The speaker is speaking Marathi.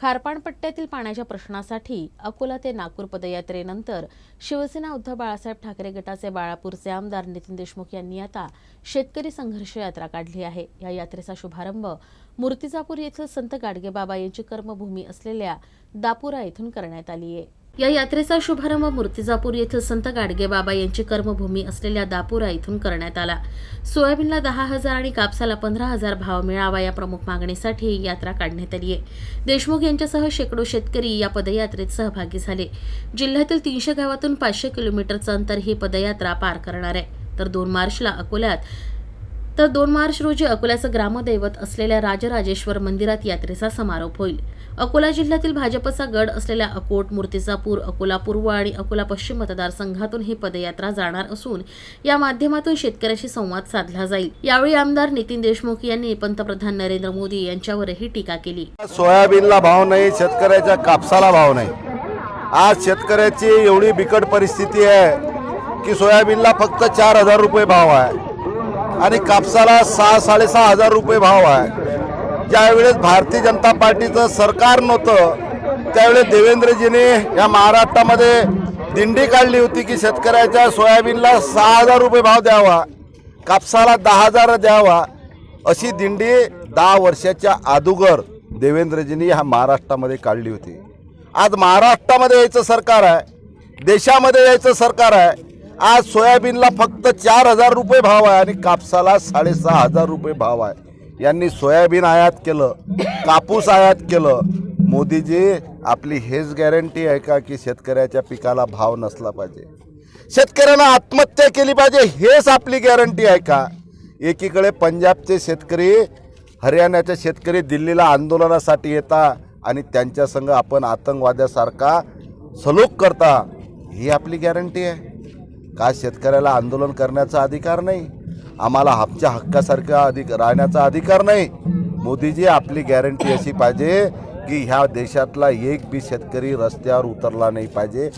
खारपाण पट्ट्यातील पाण्याच्या प्रश्नासाठी अकोला ते नागपूर पदयात्रेनंतर शिवसेना उद्धव बाळासाहेब ठाकरे गटाचे बाळापूरचे आमदार नितीन देशमुख यांनी आता शेतकरी संघर्ष यात्रा काढली आहे. या यात्रेचा शुभारंभ मूर्तिजापूर येथील संत गाडगेबाबा यांची कर्मभूमी असलेल्या दापुरा येथून करण्यात आली आहे. या यात्रेचा शुभारंभ मूर्तिजापूर येथील संत गाडगेबाबा यांची कर्मभूमी असलेल्या दापुरा इथून करण्यात आला. सोयाबीनला दहा हजार आणि कापसाला पंधरा हजार भाव मिळावा या प्रमुख मागणीसाठी ही यात्रा काढण्यात आली आहे. देशमुख यांच्यासह शेकडो शेतकरी या पदयात्रेत सहभागी झाले. जिल्ह्यातील तीनशे गावातून पाचशे किलोमीटरचं अंतर ही पदयात्रा पार करणार आहे. तर दोन मार्चला अकोल्यात तर दोन मार्च रोजी अकोल्याचं ग्रामदैवत असलेल्या राजराजेश्वर मंदिरात यात्रेचा समारोप होईल. अकोला जिल्ह्यातील भाजपचा गड असलेल्या अकोट मूर्तिजापूर अकोला पूर्व आणि अकोला पश्चिम मतदारसंघातून ही पदयात्रा जाणार असून या माध्यमातून शेतकऱ्याशी संवाद साधला जाईल. यावेळी आमदार नितीन देशमुख यांनी पंतप्रधान नरेंद्र मोदी यांच्यावरही टीका केली. सोयाबीनला भाव नाही शेतकऱ्याच्या कापसाला भाव नाही. आज शेतकऱ्याची एवढी बिकट परिस्थिती आहे की सोयाबीनला फक्त चार हजार रुपये भाव आहे आणि कापसाला सहा साडेसहा हजार रुपये भाव आहे. ज्यावेळेस भारतीय जनता पार्टीचं सरकार नव्हतं त्यावेळेस देवेंद्रजीने या महाराष्ट्रामध्ये दिंडी काढली होती की शेतकऱ्याच्या सोयाबीनला सहा हजार रुपये भाव द्यावा कापसाला दहा हजार द्यावा अशी दिंडी दहा वर्षाच्या अगोदर देवेंद्रजींनी ह्या महाराष्ट्रामध्ये काढली होती. आज महाराष्ट्रामध्ये यायचं सरकार आहे देशामध्ये यायचं सरकार आहे आज सोयाबीनला फक्त चार हजार रुपये भाव आहे आणि कापसाला साडेसहा हजार रुपये भाव आहे. यांनी सोयाबीन आयात केलं कापूस आयात केलं. मोदीजी आपली हेच गॅरंटी आहे का की शेतकऱ्याच्या पिकाला भाव नसला पाहिजे? शेतकऱ्यांना आत्महत्या केली पाहिजे हेच आपली गॅरंटी आहे का? एकीकडे पंजाबचे शेतकरी हरियाणाचे शेतकरी दिल्लीला आंदोलनासाठी येता आणि त्यांच्यासंग आपण आतंकवाद्यासारखा सलूक करता ही आपली गॅरंटी आहे. का शेतकऱ्याला आंदोलन करण्याचा अधिकार नाही? आम्हाला आमच्या हक्कासारखा अधिक राहण्याचा अधिकार नाही. मोदीजी आपली गॅरंटी अशी पाहिजे की ह्या देशातला एक बी शेतकरी रस्त्यावर उतरला नाही पाहिजे.